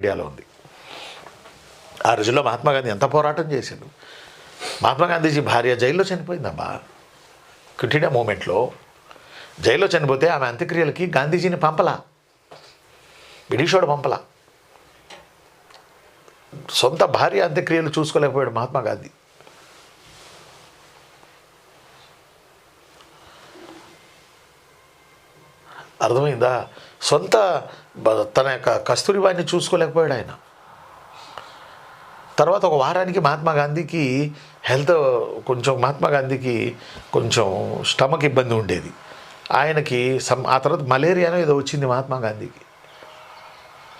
ఇండియాలో ఉంది. ఆ రోజుల్లో మహాత్మా గాంధీ ఎంత పోరాటం చేశాడు మహాత్మా గాంధీజీ భార్య జైల్లో చనిపోయిందమ్మా. క్విట్ ఇండియా మూమెంట్లో జైల్లో చనిపోతే ఆమె అంత్యక్రియలకి గాంధీజీని పంపలా. బ్రిటిషోడు పంపలా. సొంత భార్య అంత్యక్రియలు చూసుకోలేకపోయాడు మహాత్మా గాంధీ. అర్థమైందా? సొంత తన యొక్క కస్తూరిబాయిని చూసుకోలేకపోయాడు ఆయన. తర్వాత ఒక వారానికి మహాత్మా గాంధీకి హెల్త్ కొంచెం మహాత్మా గాంధీకి కొంచెం స్టమక్ ఇబ్బంది ఉండేది. ఆయనకి సమ్ ఆ తర్వాత మలేరియానో ఏదో వచ్చింది మహాత్మా గాంధీకి.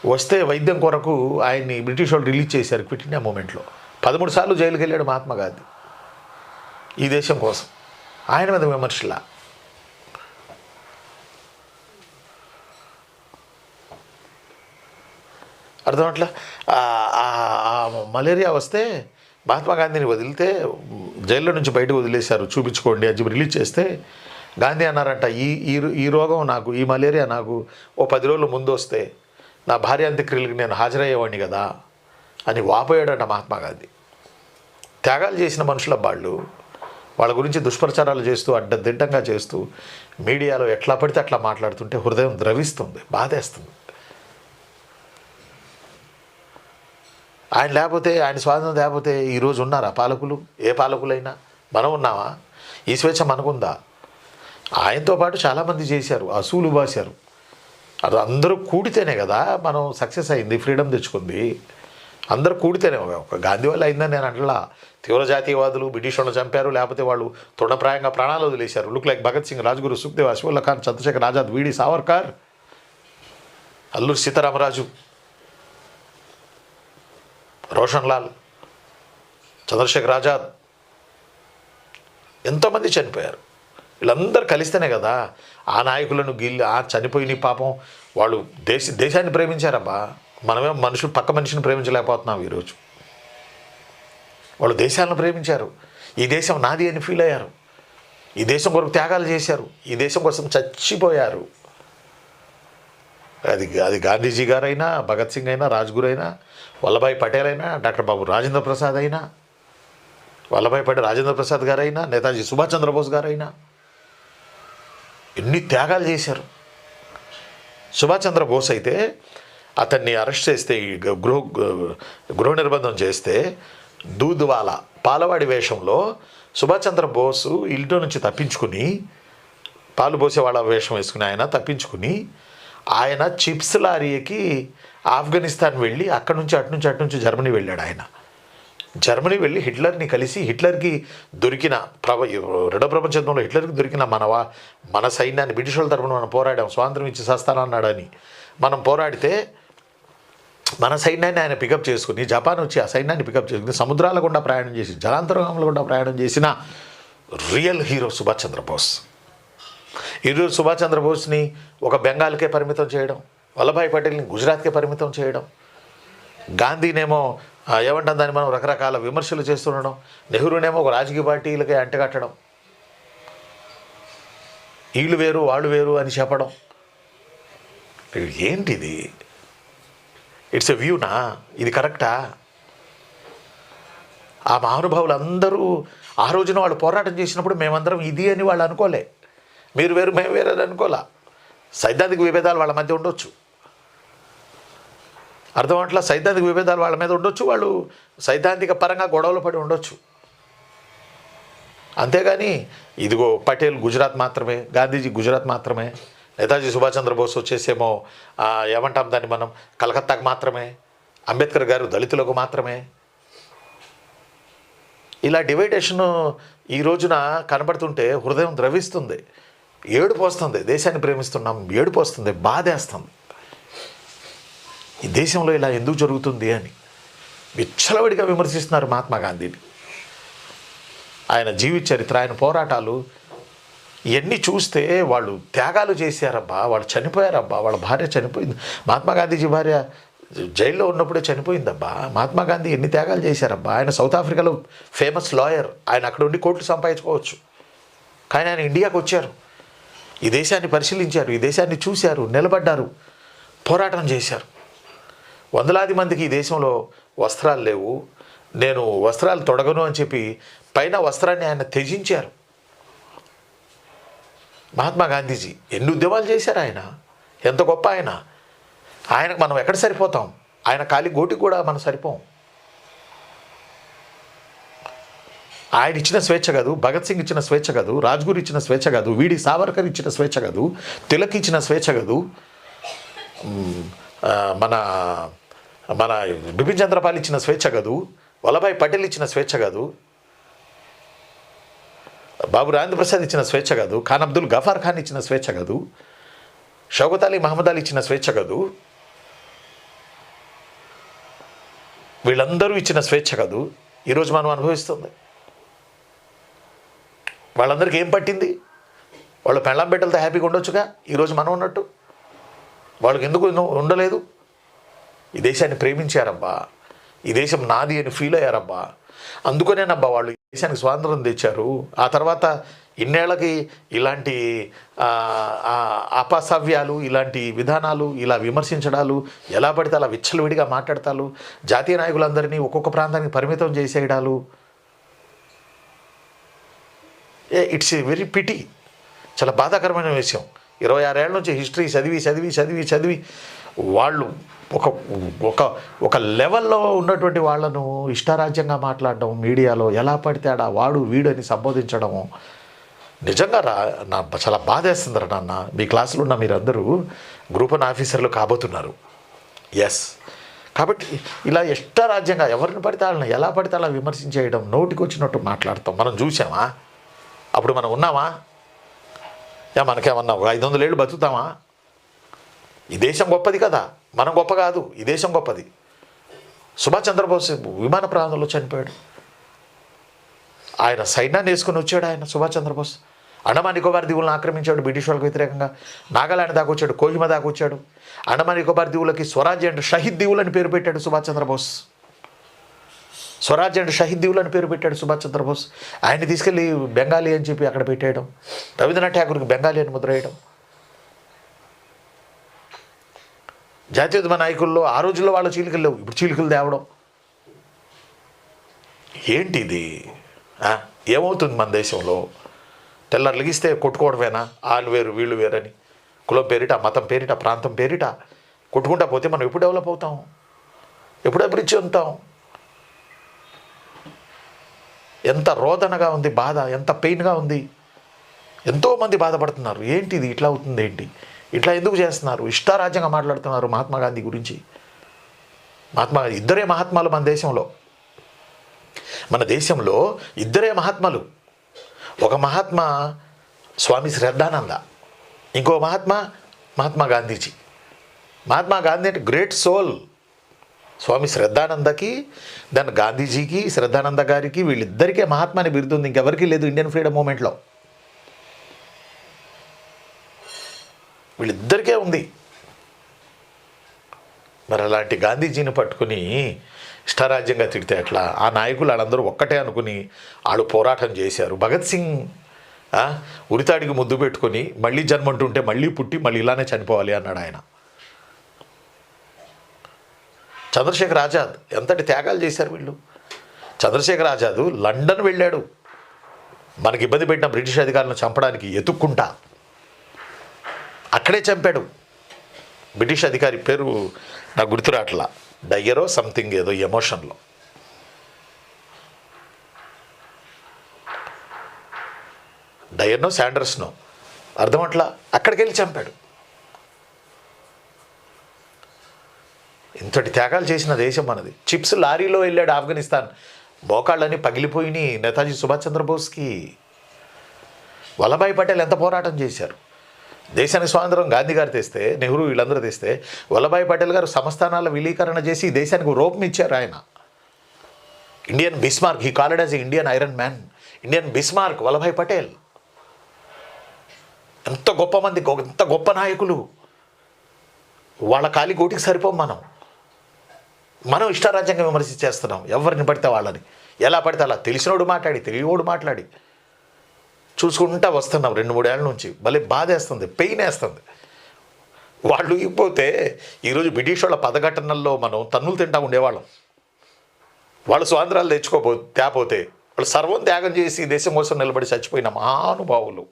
వస్తే వైద్యం కొరకు ఆయన్ని బ్రిటిష్ వాళ్ళు రిలీజ్ చేశారు క్విట్ ఇండియా మూమెంట్లో. పదమూడు సార్లు జైలుకి వెళ్ళాడు మహాత్మా గాంధీ. ఈ దేశం కోసం. ఆయన మీద విమర్శలా. అర్థం అట్లా మలేరియా వస్తే మహాత్మా గాంధీని వదిలితే జైల్లో నుంచి బయటకు వదిలేశారు చూపించుకోండి అని చెప్పి రిలీజ్ చేస్తే గాంధీ అన్నారంట ఈ ఈ ఈ రోగం నాకు ఈ మలేరియా నాకు ఓ పది రోజులు ముందు వస్తే నా భార్య అంత్యక్రియలకు నేను హాజరయ్యేవాడిని కదా అని వాపోయాడంట మహాత్మా గాంధీ. త్యాగాలు చేసిన మనుషుల వాళ్ళు వాళ్ళ గురించి దుష్ప్రచారాలు చేస్తూ అడ్డదిడ్డంగా చేస్తూ మీడియాలో ఎట్లా పడితే అట్లా మాట్లాడుతుంటే హృదయం ద్రవిస్తుంది బాధేస్తుంది. ఆయన లేకపోతే ఆయన స్వాతంత్రం లేకపోతే ఈరోజు ఉన్నారా పాలకులు? ఏ పాలకులైనా? మనం ఉన్నామా? ఈ స్వేచ్ఛ మనకుందా? ఆయనతో పాటు చాలామంది చేశారు అసూలు బాశారు. అది అందరూ కూడితేనే కదా మనం సక్సెస్ అయింది ఫ్రీడమ్ తెచ్చుకుంది. అందరూ కూడితేనే ఒక గాంధీ వల్ల అయిందని నేను అంటలా. తీవ్ర జాతీయవాదులు బ్రిటిష్ వాళ్ళు చంపారు లేకపోతే వాళ్ళు తృణప్రాయంగా ప్రాణాలు వదిలేశారు. Look like Bhagat Singh Rajguru Sukhdev Ashfaqulla Khan Chandrashekhar Azad V D Savarkar Alluri Sitaramaraju Roshan Lal Chandrasekhar Azad ఎంతోమంది చనిపోయారు. వీళ్ళందరూ కలిస్తేనే కదా ఆ నాయకులను గిల్లి ఆ చనిపోయిన పాపం వాళ్ళు దేశ దేశాన్ని ప్రేమించారబ్బా. మనమే మనుషులు పక్క మనిషిని ప్రేమించలేకపోతున్నాం ఈరోజు. వాళ్ళు దేశాలను ప్రేమించారు. ఈ దేశం నాది అని ఫీల్ అయ్యారు. ఈ దేశం కొరకు త్యాగాలు చేశారు. ఈ దేశం కోసం చచ్చిపోయారు. అది అది గాంధీజీ గారైనా భగత్ సింగ్ అయినా రాజ్గురు అయినా వల్లభాయ్ పటేల్ అయినా డాక్టర్ బాబు రాజేంద్ర ప్రసాద్ అయినా వల్లభాయ్ పటేల్ రాజేంద్ర ప్రసాద్ గారైనా నేతాజీ సుభాష్ చంద్రబోస్ గారైనా ఎన్ని త్యాగాలు చేశారు. సుభాష్ చంద్రబోస్ అయితే అతన్ని అరెస్ట్ చేస్తే గృహ గృహ నిర్బంధం చేస్తే దూద్వాలా పాలవాడి వేషంలో సుభాష్ చంద్రబోసు ఇంట్లో నుంచి తప్పించుకుని పాలు పోసే వాళ్ళ వేషం వేసుకుని ఆయన తప్పించుకుని ఆయన చిప్స్ లారీకి ఆఫ్ఘనిస్తాన్ వెళ్ళి అక్కడ నుంచి అటు నుంచి అటు నుంచి జర్మనీ వెళ్ళాడు ఆయన. జర్మనీ వెళ్ళి హిట్లర్ని కలిసి హిట్లర్కి దొరికిన ప్రవ రెండో ప్రపంచంలో హిట్లర్కి దొరికిన మనవా మన సైన్యాన్ని బ్రిటిష్ వాళ్ళ మనం పోరాడాం స్వాతంత్రం ఇచ్చి సస్తానన్నాడని మనం పోరాడితే మన సైన్యాన్ని ఆయన పికప్ చేసుకుని జపాన్ వచ్చి ఆ సైన్యాన్ని పికప్ చేసుకుని సముద్రాల గుండా ప్రయాణం చేసి జలాంతరంగంలో గుండా ప్రయాణం చేసిన రియల్ హీరో సుభాష్ చంద్రబోస్. ఈరోజు సుభాష్ చంద్రబోస్ని ఒక బెంగాల్కే పరిమితం చేయడం వల్లభాయ్ పటేల్ని గుజరాత్కే పరిమితం చేయడం గాంధీనేమో ఏమంటాం దాన్ని మనం రకరకాల విమర్శలు చేస్తుండడం నెహ్రూనేమో ఒక రాజకీయ పార్టీలకే అంటగట్టడం వీళ్ళు వేరు వాళ్ళు వేరు అని చెప్పడం. ఏంటిది? ఇట్స్ ఎ వ్యూనా ఇది కరెక్టా? ఆ మహానుభావులు అందరూ ఆ రోజున వాళ్ళు పోరాటం చేసినప్పుడు మేమందరం ఇది అని వాళ్ళు అనుకోలే. మీరు వేరు మేము వేరు అని అనుకోలే. సైద్ధాంతిక విభేదాలు వాళ్ళ మధ్య ఉండొచ్చు. అర్థం అట్లా? సైద్ధాంతిక విభేదాలు వాళ్ళ మీద ఉండొచ్చు వాళ్ళు సైద్ధాంతిక పరంగా గొడవలు పడి ఉండొచ్చు. అంతేగాని ఇదిగో పటేల్ గుజరాత్ మాత్రమే గాంధీజీ గుజరాత్ మాత్రమే నేతాజీ సుభాష్ చంద్రబోస్ వచ్చేసేమో ఏమంటాం దాన్ని మనం? కలకత్తాకు మాత్రమే అంబేద్కర్ గారు దళితులకు మాత్రమే. ఇలా డివైడేషన్ ఈ రోజున కనబడుతుంటే హృదయం ద్రవిస్తుంది. ఏడుపు వస్తుంది దేశాన్ని ప్రేమిస్తున్నాం ఏడుపు వస్తుంది బాధేస్తుంది. ఈ దేశంలో ఇలా ఎందుకు జరుగుతుంది అని విచ్చలవిడిగా విమర్శిస్తున్నారు మహాత్మా గాంధీని. ఆయన జీవిత చరిత్ర ఆయన పోరాటాలు ఇవన్నీ చూస్తే వాళ్ళు త్యాగాలు చేశారబ్బా వాళ్ళు చనిపోయారబ్బా వాళ్ళ భార్య చనిపోయింది. మహాత్మా గాంధీజీ భార్య జైల్లో ఉన్నప్పుడే చనిపోయిందబ్బా. మహాత్మా గాంధీ ఎన్ని త్యాగాలు చేశారబ్బా. ఆయన సౌత్ ఆఫ్రికాలో ఫేమస్ లాయర్. ఆయన అక్కడ ఉండి కోట్లు సంపాదించుకోవచ్చు. కానీ ఆయన ఇండియాకు వచ్చారు. ఈ దేశాన్ని పరిశీలించారు ఈ దేశాన్ని చూశారు నిలబడ్డారు పోరాటం చేశారు. వందలాది మందికి ఈ దేశంలో వస్త్రాలు లేవు. నేను వస్త్రాలు తొడగను అని చెప్పి పైన వస్త్రాన్ని ఆయన త్యజించారు. మహాత్మా గాంధీజీ ఎన్ని ఉద్యమాలు చేశారు ఆయన? ఎంత గొప్ప ఆయన? ఆయనకు మనం ఎక్కడ సరిపోతాం? ఆయన కాలి గోటికి కూడా మనం సరిపోం. ఆయన ఇచ్చిన స్వేచ్ఛ కాదు భగత్ సింగ్ ఇచ్చిన స్వేచ్ఛ కాదు రాజ్గురు ఇచ్చిన స్వేచ్ఛ కాదు వీడి సావర్కర్ ఇచ్చిన స్వేచ్ఛ కాదు తిలక్ ఇచ్చిన స్వేచ్ఛ కాదు మన మన బిపిన్ చంద్రపాల్ ఇచ్చిన స్వేచ్ఛ కాదు వల్లభాయ్ పటేల్ ఇచ్చిన స్వేచ్ఛ కాదు బాబు రాజేంద్ర ప్రసాద్ ఇచ్చిన స్వేచ్ఛ కాదు ఖాన్ అబ్దుల్ గఫార్ ఖాన్ ఇచ్చిన స్వేచ్ఛ కాదు షౌకత్ అలీ మహమ్మద్ అలీ ఇచ్చిన స్వేచ్ఛ కాదు వీళ్ళందరూ ఇచ్చిన స్వేచ్ఛ కాదు ఈరోజు మనం అనుభవిస్తుంది వాళ్ళందరికీ ఏం పట్టింది? వాళ్ళు పెళ్ళం బిడ్డలతో హ్యాపీగా ఉండొచ్చుగా? ఈరోజు మనం ఉన్నట్టు. వాళ్ళకి ఎందుకు ఉండలేదు? ఈ దేశాన్ని ప్రేమించారబ్బా. ఈ దేశం నాది అని ఫీల్ అయ్యారబ్బా. అందుకనేనబ్బా వాళ్ళు ఈ దేశానికి స్వాతంత్రం తెచ్చారు. ఆ తర్వాత ఇన్నేళ్ళకి ఇలాంటి అపసవ్యాలు ఇలాంటి విధానాలు ఇలా విమర్శించడాలు ఎలా పడితే అలా విచ్చలవిడిగా మాట్లాడతాలు జాతీయ నాయకులందరినీ ఒక్కొక్క ప్రాంతానికి పరిమితం చేసేయడాలు ఇట్స్ ఏ వెరీ పిటి చాలా బాధాకరమైన విషయం. ఇరవై ఆరేళ్ళ నుంచి హిస్టరీ చదివి చదివి చదివి చదివి వాళ్ళు ఒక ఒక ఒక లెవెల్లో ఉన్నటువంటి వాళ్ళను ఇష్టారాజ్యంగా మాట్లాడడం మీడియాలో ఎలా పడితే ఆడ వాడు వీడని సంబోధించడము సంబోధించడం. నిజంగా రా నా చాలా బాధేస్తుందిరా నాన్న. మీ క్లాసులో ఉన్న మీరందరూ గ్రూప్ అండ్ ఆఫీసర్లు కాబోతున్నారు. ఎస్ కాబట్టి ఇలా ఇష్టారాజ్యంగా ఎవరిని పడితే వాళ్ళని ఎలా పడితే అలా విమర్శించేయడం నోటికి వచ్చినట్టు మాట్లాడతాం. మనం చూసామా అప్పుడు మనం ఉన్నామా? యా మనకేమన్నా ఒక ఐదు వందల ఏళ్ళు బతుకుతామా? ఈ దేశం గొప్పది కదా. మనం గొప్ప కాదు. ఈ దేశం గొప్పది. సుభాష్ చంద్రబోస్ విమాన ప్రాంతంలో చనిపోయాడు. ఆయన సైన్యాన్ని వేసుకుని వచ్చాడు ఆయన సుభాష్ చంద్రబోస్. అండమాన్ నికోబార్ దీవులను ఆక్రమించాడు బ్రిటిష్ వాళ్ళకి వ్యతిరేకంగా. నాగాలాండ్ దాకా వచ్చాడు కోహిమా దాకా వచ్చాడు. అండమాన్ నికోబార్ దీవులకి స్వరాజ్య అండ్ షహీద్ దీవులని పేరు పెట్టాడు సుభాష్ చంద్రబోస్. స్వరాజ్ అండ్ షహీద్ దీవులు అని పేరు పెట్టాడు సుభాష్ చంద్రబోస్. ఆయన తీసుకెళ్ళి బెంగాలీ అని చెప్పి అక్కడ పెట్టేయడం. రవీంద్రనాథ్ ఠాగూర్కి బెంగాలీ అని ముద్రేయడం జాతీయోద్యమ నాయకుల్లో ఆ రోజుల్లో వాళ్ళ చీలికలు లేవు. ఇప్పుడు చీలికలు తేవడం. ఏంటి ఇది ఏమవుతుంది మన దేశంలో? తెల్లారు లెగిస్తే కొట్టుకోవడమేనా? వాళ్ళు వేరు వీళ్ళు వేరని. కులం పేరిట మతం పేరిట ప్రాంతం పేరిట కొట్టుకుంటా పోతే మనం ఎప్పుడు డెవలప్ అవుతాం? ఎప్పుడు అభివృద్ధి చెందుతాం? ఎంత రోదనగా ఉంది బాధ ఎంత పెయిన్గా ఉంది. ఎంతోమంది బాధపడుతున్నారు. ఏంటి ఇది? ఇట్లా అవుతుంది ఏంటి? ఇట్లా ఎందుకు చేస్తున్నారు? ఇష్టారాజ్యంగా మాట్లాడుతున్నారు మహాత్మా గాంధీ గురించి. మహాత్మా ఇద్దరే మహాత్మాలు మన దేశంలో. మన దేశంలో ఇద్దరే మహాత్మలు. ఒక మహాత్మా స్వామి శ్రద్ధానంద ఇంకో మహాత్మా మహాత్మా గాంధీజీ. మహాత్మా గాంధీ అంటే గ్రేట్ సోల్. స్వామి శ్రద్ధానందకి దాని గాంధీజీకి శ్రద్ధానంద గారికి వీళ్ళిద్దరికే మహాత్మాని బిరుదుంది. ఇంకెవరికీ లేదు ఇండియన్ ఫ్రీడమ్ మూమెంట్లో వీళ్ళిద్దరికే ఉంది. మరి అలాంటి గాంధీజీని పట్టుకుని ఇష్టారాజ్యంగా తిడితే అట్లా ఆ నాయకులు వాళ్ళందరూ ఒక్కటే అనుకుని వాళ్ళు పోరాటం చేశారు. భగత్ సింగ్ ఉరితాడికి ముద్దు పెట్టుకొని మళ్ళీ జన్మంటుంటే మళ్ళీ పుట్టి మళ్ళీ ఇలానే చనిపోవాలి అన్నాడు ఆయన. చంద్రశేఖర్ ఆజాద్ ఎంతటి త్యాగాలు చేశారు వీళ్ళు? చంద్రశేఖర్ ఆజాద్ లండన్ వెళ్ళాడు. మనకి ఇబ్బంది పెట్టిన బ్రిటిష్ అధికారులను చంపడానికి ఎతుక్కుంటా. అక్కడే చంపాడు. బ్రిటిష్ అధికారి పేరు నాకు గుర్తురాట్లా డయ్యరో సంథింగ్ ఏదో ఎమోషన్లో. డయర్నో శాండర్స్నో అర్థం అట్లా అక్కడికి వెళ్ళి చంపాడు. ఇంతటి త్యాగాలు చేసిన దేశం మనది. చిప్స్ లారీలో వెళ్ళాడు ఆఫ్ఘనిస్తాన్. మోకాళ్ళని పగిలిపోయినాయి నేతాజీ సుభాష్ చంద్రబోస్కి. వల్లభాయ్ పటేల్ ఎంత పోరాటం చేశారు? దేశానికి స్వాతంత్రం గాంధీ గారు తెస్తే నెహ్రూ వీళ్ళందరూ తెస్తే వల్లభాయ్ పటేల్ గారు సంస్థానాల విలీకరణ చేసి దేశానికి రూపం ఇచ్చారు ఆయన. Indian Bismarck he called as Indian iron man. Indian Bismarck Vallabhbhai Patel. ఎంత గొప్ప మంది ఎంత గొప్ప నాయకులు. వాళ్ళ కాలి గోటికి సరిపోం మనం. మనం ఇష్టారాజ్యంగా విమర్శించేస్తున్నాం. ఎవరిని పడితే వాళ్ళని. ఎలా పడితే అలా. తెలిసినోడు మాట్లాడి తెలియనోడు మాట్లాడి. చూసుకుంటా వస్తున్నాం రెండు మూడేళ్ళ నుంచి. భలే బాధేస్తుంది పెయిన్ వేస్తుంది వాళ్ళు ఇకపోతే ఈరోజు బ్రిటిష్ వాళ్ళ పదఘటనల్లో మనం తన్నులు తింటా ఉండేవాళ్ళం. వాళ్ళు స్వాతంత్రాలు తెచ్చుకోపో తేపోతే వాళ్ళు సర్వం త్యాగం చేసి దేశం కోసం నిలబడి చచ్చిపోయిన మహానుభావులు.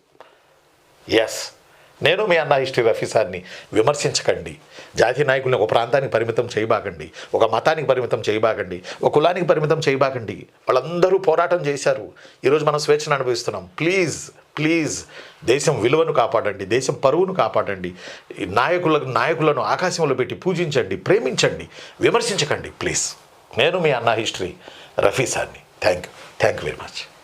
ఎస్ నేను మీ అన్న హిస్టరీ రఫీ సార్ని విమర్శించకండి. జాతీయ నాయకుల్ని ఒక ప్రాంతానికి పరిమితం చేయబాకండి. ఒక మతానికి పరిమితం చేయబాకండి. ఒక కులానికి పరిమితం చేయబాకండి. వాళ్ళందరూ పోరాటం చేశారు. ఈరోజు మనం స్వేచ్ఛను అనుభవిస్తున్నాం. ప్లీజ్ ప్లీజ్ దేశం విలువను కాపాడండి. దేశం పరువును కాపాడండి. నాయకులకు నాయకులను ఆకాశంలో పెట్టి పూజించండి ప్రేమించండి విమర్శించకండి. ప్లీజ్ నేను మీ అన్న హిస్టరీ రఫీ సార్ని thank you thank you very much.